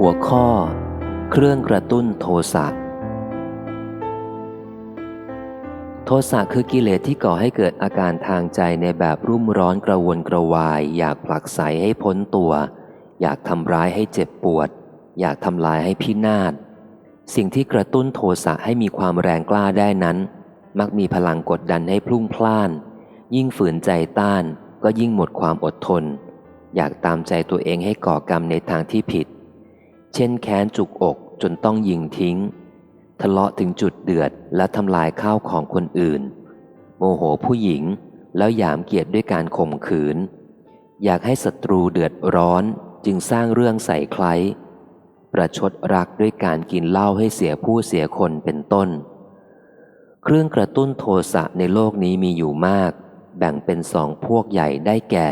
หัวข้อ เครื่องกระตุ้นโทสะโทสะคือกิเลสที่ก่อให้เกิดอาการทางใจในแบบรุ่มร้อนกระวนกระวาย อยากผลักไสให้พ้นตัว อยากทำร้ายให้เจ็บปวด อยากทำลายให้พินาศสิ่งที่กระตุ้นโทสะให้มีความแรงกล้าได้นั้น มักมีพลังกดดันให้พลุ่งพล่าน ยิ่งฝืนใจต้านก็ยิ่งหมดความอดทน อยากตามใจตัวเองให้ก่อกรรมในทางที่ผิด เช่นแค้นจุกอกจนต้องยิงทิ้ง ทะเลาะถึงจุดเดือดและทำลายข้าวของคนอื่น โมโหผู้หญิงแล้วหยามเกียรติด้วยการข่มขืน อยากให้ศัตรูเดือดร้อนจึงสร้างเรื่องใส่ใครประชดรักด้วยการกินเหล้าให้เสียผู้เสียคนเป็นต้น เครื่องกระตุ้นโทสะในโลกนี้มีอยู่มาก แบ่งเป็นสองพวกใหญ่ได้แก่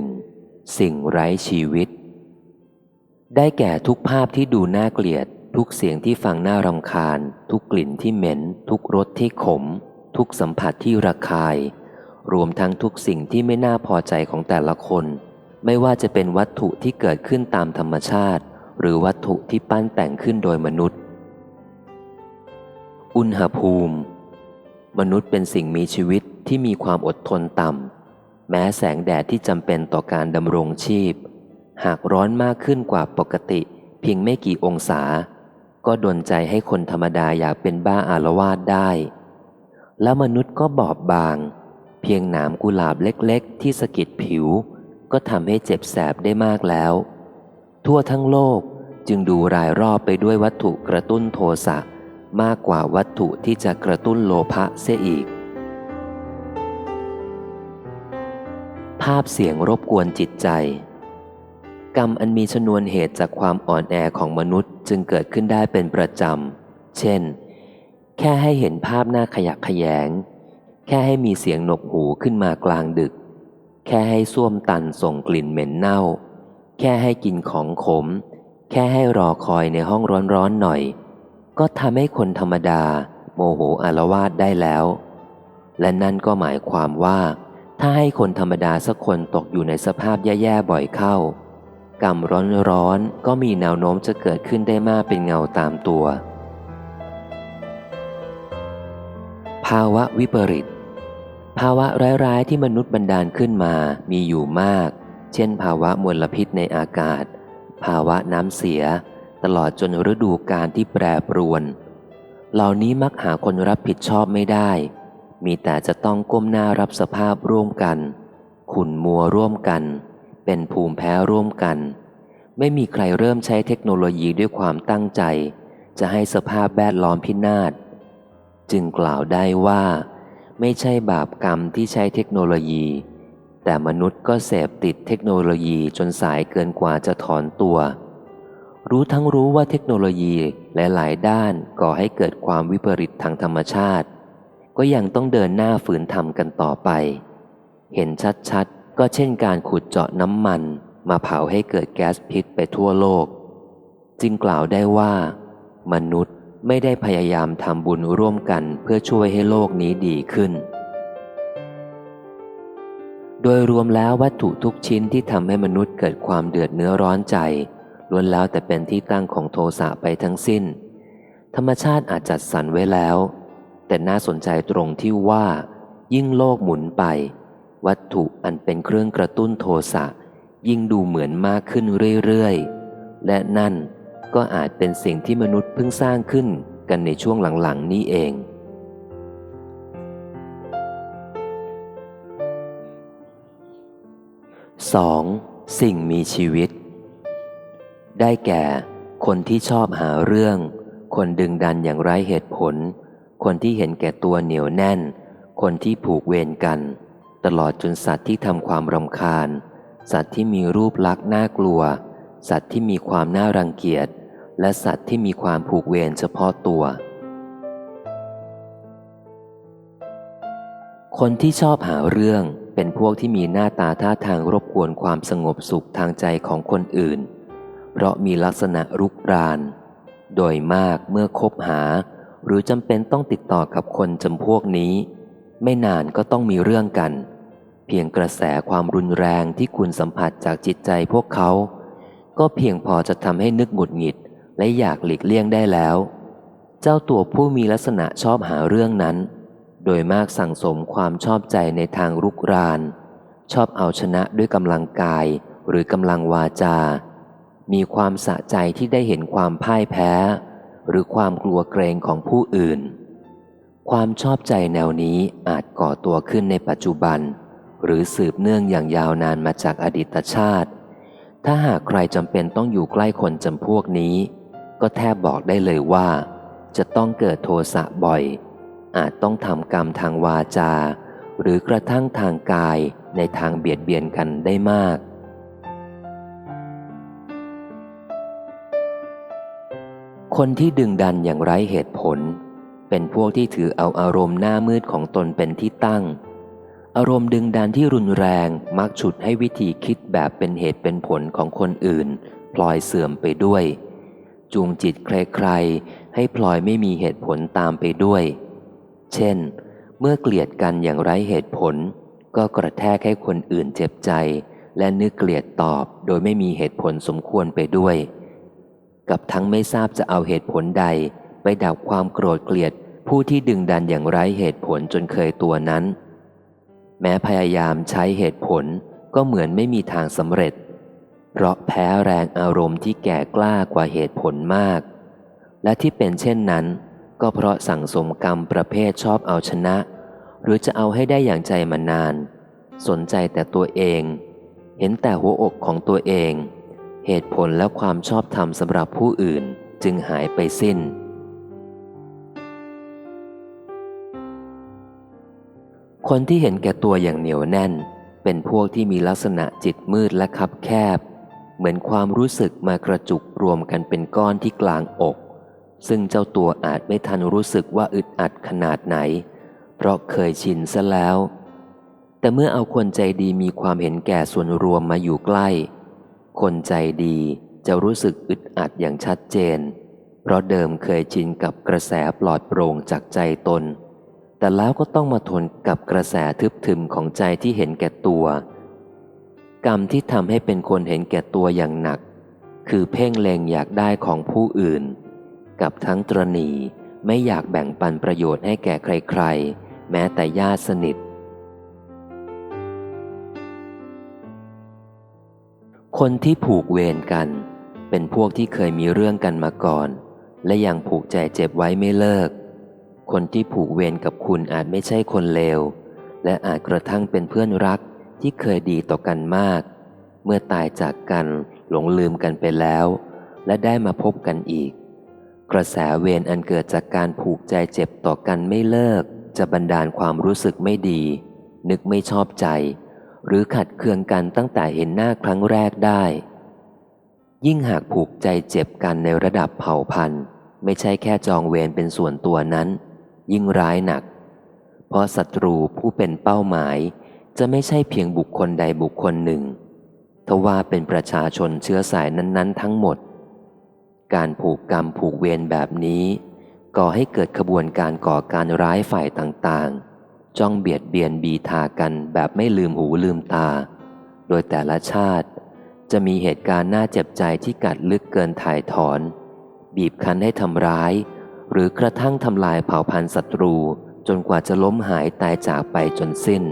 1. สิ่งไร้ชีวิต ได้แก่ทุกภาพที่ดูน่าเกลียด ทุกเสียงที่ฟังน่ารำคาญ ทุกกลิ่นที่เหม็น ทุกรสที่ขม ทุกสัมผัสที่ระคาย รวมทั้งทุกสิ่งที่ไม่น่าพอใจของแต่ละคน ไม่ว่าจะเป็นวัตถุที่เกิดขึ้นตามธรรมชาติ หรือวัตถุที่ปั้นแต่งขึ้นโดยมนุษย์ อุณหภูมิ มนุษย์เป็นสิ่งมีชีวิตที่มีความอดทนต่ำแม้แสงแดดที่จำเป็นต่อการดำรงชีพ หากร้อนมากขึ้นกว่าปกติ เพียงไม่กี่องศา ก็ดนใจให้คนธรรมดาอยากเป็นบ้าอารวาสได้ แล้วมนุษย์ก็บอบบาง เพียงหนามกุหลาบเล็กๆ ที่สะกิดผิว ก็ทำให้เจ็บแสบได้มากแล้ว ทั่วทั้งโลกจึงดูรายรอบไปด้วยวัตถุกระตุ้นโทสะมากกว่าวัตถุที่จะกระตุ้นโลภะเสียอีก ภาพเสียงรบกวนจิตใจ กรรมอันมีชนวนเหตุจากความอ่อนแอของมนุษย์จึงเกิดขึ้นได้เป็นประจำ เช่น แค่ให้เห็นภาพหน้าขยักขยง แค่ให้มีเสียงหนกหูขึ้นมากลางดึก แค่ให้ส้วมตันส่งกลิ่นเหม็นเน่า แค่ให้กินของขม แค่ให้รอคอยในห้องร้อนๆหน่อย ก็ทำให้คนธรรมดา โมโหอารวาสได้แล้ว และนั่นก็หมายความว่า ถ้าให้คนธรรมดาสักคนตกอยู่ในสภาพแย่ๆบ่อยเข้า กรรมร้อนๆก็มีแนวโน้มจะเกิดขึ้นได้มากเป็นเงาตามตัว ภาวะวิปริต ภาวะร้ายๆที่มนุษย์บันดาลขึ้นมามีอยู่มาก เช่น ภาวะมลพิษในอากาศ ภาวะน้ำเสีย ตลอดจนฤดูกาลที่แปรปรวน เหล่านี้มักหาคนรับผิดชอบไม่ได้ มีแต่จะต้องก้มหน้ารับสภาพร่วมกัน ขุนมัวร่วมกัน เป็นภูมิแพ้ร่วมกัน ไม่มีใครเริ่มใช้เทคโนโลยีด้วยความตั้งใจ จะให้สภาพแวดล้อมพินาศ จึงกล่าวได้ว่า ไม่ใช่บาปกรรมที่ใช้เทคโนโลยี แต่มนุษย์ก็เสพติดเทคโนโลยีจนสายเกินกว่าจะถอนตัว รู้ทั้งรู้ว่าเทคโนโลยีหลาย ๆ ด้านก่อให้เกิดความวิปริตทางธรรมชาติ ก็ยังต้องเดินหน้าฝืนทำกันต่อไป เห็นชัดๆ ก็เช่นการขุดเจาะน้ำมันมาเผาให้เกิดแก๊สพิษไปทั่วโลก จึงกล่าวได้ว่า มนุษย์ไม่ได้พยายามทำบุญร่วมกันเพื่อช่วยให้โลกนี้ดีขึ้น โดยรวมแล้ววัตถุทุกชิ้นที่ทำให้มนุษย์เกิดความเดือดเนื้อร้อนใจล้วนแล้วแต่เป็นที่ตั้งของโทสะไปทั้งสิ้น ธรรมชาติอาจจัดสรรไว้แล้ว แต่น่าสนใจตรงที่ว่า ยิ่งโลกหมุนไป วัตถุอันเป็นเครื่องกระตุ้นโทสะยิ่งดูเหมือนมากขึ้นเรื่อยๆ และนั่นก็อาจเป็นสิ่งที่มนุษย์เพิ่งสร้างขึ้นกันในช่วงหลังๆ นี้เอง 2. สิ่งมีชีวิต ได้แก่ คนที่ชอบหาเรื่อง คนดึงดันอย่างไร้เหตุผล คนที่เห็นแก่ตัวเหนียวแน่น คนที่ผูกเวรกัน ตลอดจนสัตว์ที่ทำความรำคาญ สัตว์ที่มีรูปลักษณ์น่ากลัว สัตว์ที่มีความน่ารังเกียจ และสัตว์ที่มีความผูกเวรเฉพาะตัว คนที่ชอบหาเรื่องเป็นพวกที่มีหน้าตาท่าทางรบกวนความสงบสุขทางใจของคนอื่น เพราะมีลักษณะรุกราน โดยมากเมื่อคบหา หรือจำเป็นต้องติดต่อกับคนจำพวกนี้ ไม่นานก็ต้องมีเรื่องกัน เพียงกระแสความรุนแรงที่คุณสัมผัสจากจิตใจพวกเขา ก็เพียงพอจะทำให้นึกหงุดหงิดและอยากหลีกเลี่ยงได้แล้ว เจ้าตัวผู้มีลักษณะชอบหาเรื่องนั้น โดยมากสั่งสมความชอบใจในทางรุกราน ชอบเอาชนะด้วยกำลังกายหรือกำลังวาจา มีความสะใจที่ได้เห็นความพ่ายแพ้ หรือความกลัวเกรงของผู้อื่น ความชอบใจแนวนี้อาจก่อตัวขึ้นในปัจจุบัน หรือสืบเนื่องอย่างยาวนานมาจากอดีตชาติ ถ้าหากใครจำเป็นต้องอยู่ใกล้คนจำพวกนี้ ก็แทบบอกได้เลยว่า จะต้องเกิดโทสะบ่อย อาจต้องทำกรรมทางวาจา หรือกระทั่งทางกายในทางเบียดเบียนกันได้มาก คนที่ดึงดันอย่างไร้เหตุผล เป็นพวกที่ถือเอาอารมณ์หน้ามืดของตนเป็นที่ตั้ง อารมณ์ดึงดันที่รุนแรงมักฉุดให้วิธีคิดแบบเป็นเหตุเป็นผลของคนอื่น พลอยเสื่อมไปด้วย จูงจิตใครๆ ให้พลอยไม่มีเหตุผลตามไปด้วย เช่น เมื่อเกลียดกันอย่างไร้เหตุผล ก็กระแทกให้คนอื่นเจ็บใจ และนึกเกลียดตอบโดยไม่มีเหตุผลสมควรไปด้วย กับทั้งไม่ทราบจะเอาเหตุผลใด ไปดับความโกรธเกลียดผู้ที่ดึงดันอย่างไร้เหตุผลจนเคยตัวนั้น แม้พยายามใช้เหตุผลก็เหมือนไม่มีทางสำเร็จ เพราะแพ้แรงอารมณ์ที่แก่กล้ากว่าเหตุผลมาก และที่เป็นเช่นนั้น ก็เพราะสั่งสมกรรมประเภทชอบเอาชนะ หรือจะเอาให้ได้อย่างใจมานาน สนใจแต่ตัวเอง เห็นแต่หัวอกของตัวเอง เหตุผลและความชอบธรรมสำหรับผู้อื่นจึงหายไปสิ้น คนที่เห็นแก่ตัวอย่างเหนียวแน่น เป็นพวกที่มีลักษณะจิตมืดและคับแคบ เหมือนความรู้สึกมากระจุกรวมกันเป็นก้อนที่กลางอก ซึ่งเจ้าตัวอาจไม่ทันรู้สึกว่าอึดอัดขนาดไหน เพราะเคยชินซะแล้ว แต่เมื่อเอาคนใจดีมีความเห็นแก่ส่วนรวมมาอยู่ใกล้ คนใจดีจะรู้สึกอึดอัดอย่างชัดเจน เพราะเดิมเคยชินกับกระแสปลอดโปร่งจากใจตน แต่แล้วก็ต้องมาทนกับกระแสทึบทึมของใจที่เห็นแก่ตัว กรรมที่ทำให้เป็นคนเห็นแก่ตัวอย่างหนัก คือเพ่งเล็งอยากได้ของผู้อื่น กับทั้งตรณีไม่อยากแบ่งปันประโยชน์ให้แก่ใครๆ แม้แต่ญาติสนิท คนที่ผูกเวรกัน เป็นพวกที่เคยมีเรื่องกันมาก่อน และยังผูกใจเจ็บไว้ไม่เลิก คนที่ผูกเวรกับคุณอาจไม่ใช่คนเลว และอาจกระทั่งเป็นเพื่อนรักที่เคยดีต่อกันมาก เมื่อตายจากกันหลงลืมกันไปแล้ว และได้มาพบกันอีก กระแสเวรอันเกิดจากการผูกใจเจ็บต่อกันไม่เลิก จะบันดาลความรู้สึกไม่ดี นึกไม่ชอบใจ หรือขัดเคืองกันตั้งแต่เห็นหน้าครั้งแรกได้ ยิ่งหากผูกใจเจ็บกันในระดับเผ่าพันธุ์ ไม่ใช่แค่จองเวรเป็นส่วนตัวนั้น ยิ่งร้ายหนัก เพราะศัตรูผู้เป็นเป้าหมายจะไม่ใช่เพียงบุคคลใดบุคคลหนึ่งทว่าเป็นประชาชนเชื้อสายนั้น ๆ ทั้งหมด การผูกกรรมผูกเวรแบบนี้ ก่อให้เกิดขบวนการก่อการร้ายฝ่ายต่างๆ จ้องเบียดเบียนบีทากันแบบไม่ลืมหูลืมตา โดยแต่ละชาติจะมีเหตุการณ์น่าเจ็บใจที่กัดลึกเกินถ่ายถอน บีบคั้นให้ทำร้าย หรือกระทั่งทำลายเผ่าพันธุ์ศัตรูจนกว่าจะล้มหายตายจากไปจนสิ้น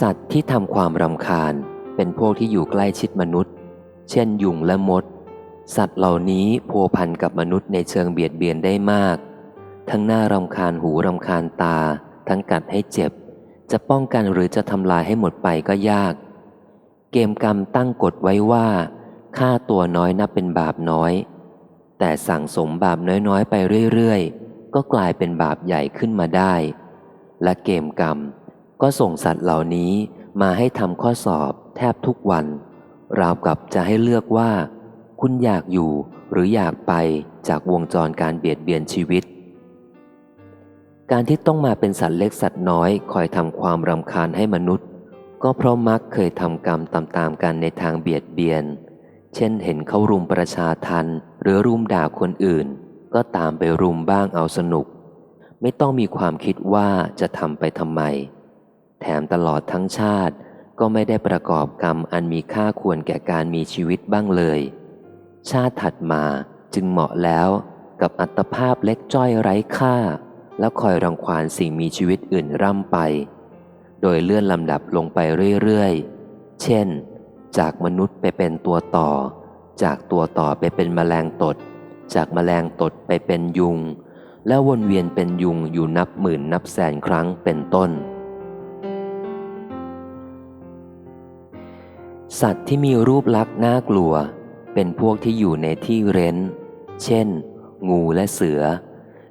สัตว์ที่ทำความรำคาญเป็นพวกที่อยู่ใกล้ชิดมนุษย์ เช่นยุงและมด สัตว์เหล่านี้พัวพันกับมนุษย์ในเชิงเบียดเบียนได้มาก ทั้งหน้ารำคาญหูรำคาญตา ทั้งกัดให้เจ็บ จะป้องกันหรือจะทำลายให้หมดไปก็ยาก เกมกรรมตั้งกฎไว้ว่า ฆ่าตัวน้อยนับเป็นบาปน้อย แต่สั่งสมบาปน้อยๆ ไปเรื่อยๆ ก็กลายเป็นบาปใหญ่ขึ้นมาได้ และเกมกรรม ก็ส่งสัตว์เหล่านี้มาให้ทำข้อสอบแทบทุกวัน ราวกับจะให้เลือกว่า คุณอยากอยู่หรืออยากไปจากวงจรการเบียดเบียนชีวิต การที่ต้องมาเป็นสัตว์เล็กสัตว์น้อยคอยทำความรำคาญให้มนุษย์ ก็เพราะมักเคยทำกรรมตามๆกันในทางเบียดเบียน เช่นเห็นเขารุมประชาทันหรือรุมด่าคนอื่น ก็ตามไปรุมบ้างเอาสนุก ไม่ต้องมีความคิดว่าจะทำไปทำไม แถมตลอดทั้งชาติก็ไม่ได้ประกอบกรรมอันมีค่าควรแก่การมีชีวิตบ้างเลย ชาติถัดมาจึงเหมาะแล้วกับอัตภาพเล็กจ้อยไร้ค่า แล้วคอยรังควานสิ่งมีชีวิตอื่นร่ำไป โดยเลื่อนลำดับลงไปเรื่อยๆ เช่น จากมนุษย์ไปเป็นตัวต่อ จากตัวต่อไปเป็นแมลงตด จากแมลงตดไปเป็นยุง แล้ววนเวียนเป็นยุงอยู่นับหมื่นนับแสนครั้งเป็นต้น สัตว์ที่มีรูปลักษณ์น่ากลัว เป็นพวกที่อยู่ในที่เร้น เช่น งูและเสือ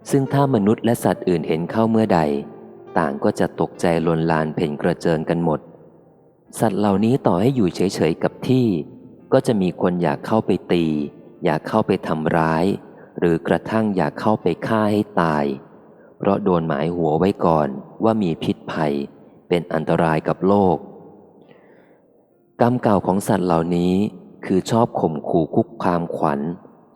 ซึ่งถ้ามนุษย์และสัตว์อื่นเห็นเข้าเมื่อใด ต่างก็จะตกใจลนลานเพ่นกระเจิงกันหมด สัตว์เหล่านี้ต่อให้อยู่เฉยๆกับที่ ก็จะมีคนอยากเข้าไปตี อยากเข้าไปทำร้าย หรือกระทั่งอยากเข้าไปฆ่าให้ตาย เพราะโดนหมายหัวไว้ก่อนว่ามีพิษภัย เป็นอันตรายกับโลก กรรมเก่าของสัตว์เหล่านี้คือชอบข่มขู่คุกคามขวัญ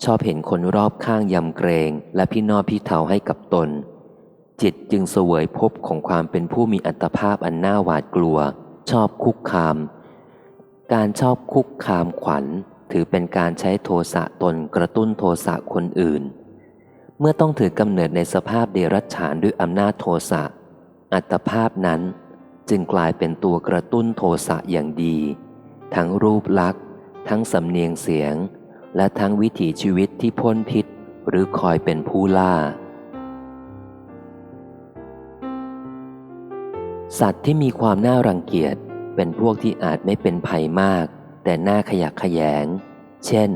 ชอบเห็นคนรอบข้างยำเกรงและพี่นอพี่เทาให้กับตน จิตจึงเสวยภพของความเป็นผู้มีอัตภาพอันน่าหวาดกลัว ชอบคุกคาม การชอบคุกคามขวัญถือเป็นการใช้โทสะตนกระตุ้นโทสะคนอื่น เมื่อต้องถือกำเนิดในสภาพเดรัจฉานด้วยอำนาจโทสะ อัตภาพนั้นจึงกลายเป็นตัวกระตุ้นโทสะอย่างดี ทั้งรูปลักษณ์ ทั้งสำเนียงเสียง และทั้งวิถีชีวิตที่พ้นพิษ หรือคอยเป็นผู้ล่า สัตว์ที่มีความน่ารังเกียจเป็นพวกที่อาจไม่เป็นภัยมาก แต่น่าขยักขยง เช่น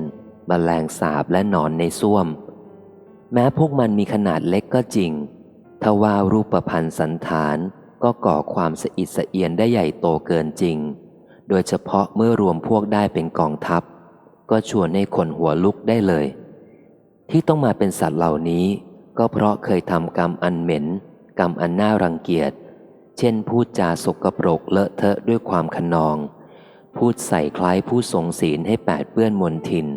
มแมลงสาบและหนอนในส้วม แม้พวกมันมีขนาดเล็กก็จริงทว่ารูปประพันธ์สันฐานก็ก่อความสะอิดสะเอียนได้ใหญ่โตเกินจริง โดยเฉพาะเมื่อรวมพวกได้เป็นกองทัพ ก็ชวนให้คนหัวลุกได้เลย ที่ต้องมาเป็นสัตว์เหล่านี้ ก็เพราะเคยทำกรรมอันเหม็น กรรมอันน่ารังเกียจ เช่นพูดจาสกปรกเลอะเทอะด้วยความขนอง พูดใส่คล้ายผู้ทรงศีลให้แปดเปื้อนมนทิน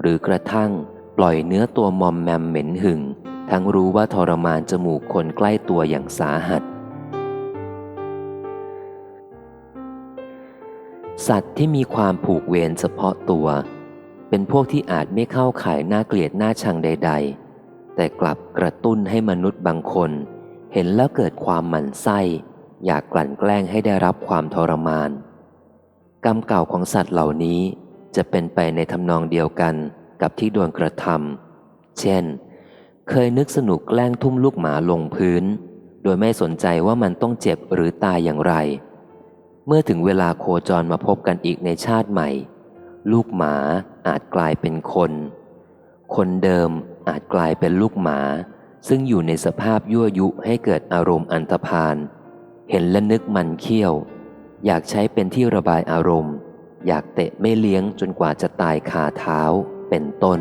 หรือกระทั่งปล่อยเนื้อตัวมอมแมมเหม็นหึง ทั้งรู้ว่าทรมานจมูกคนใกล้ตัวอย่างสาหัส สัตว์ที่มีความผูกเวรเฉพาะตัว เป็นพวกที่อาจไม่เข้าข่ายน่าเกลียดน่าชังใด ๆ แต่กลับกระตุ้นให้มนุษย์บางคน เห็นแล้วเกิดความหมั่นไส้ อยากกลั่นแกล้งให้ได้รับความทรมาน กรรมเก่าของสัตว์เหล่านี้จะเป็นไปในทำนองเดียวกันกับที่โดนกระทำเช่น เคยนึกสนุกแกล้งทุ่มลูกหมาลงพื้น โดยไม่สนใจว่ามันต้องเจ็บหรือตายอย่างไร เมื่อถึงเวลาโคจรมาพบกันอีกในชาติใหม่ ลูกหมาอาจกลายเป็นคน คนเดิมอาจกลายเป็นลูกหมา ซึ่งอยู่ในสภาพยั่วยุให้เกิดอารมณ์อันธพาล เห็นและนึกมันเขี้ยว อยากใช้เป็นที่ระบายอารมณ์ อยากเตะไม่เลี้ยงจนกว่าจะตายคาเท้า เป็นต้น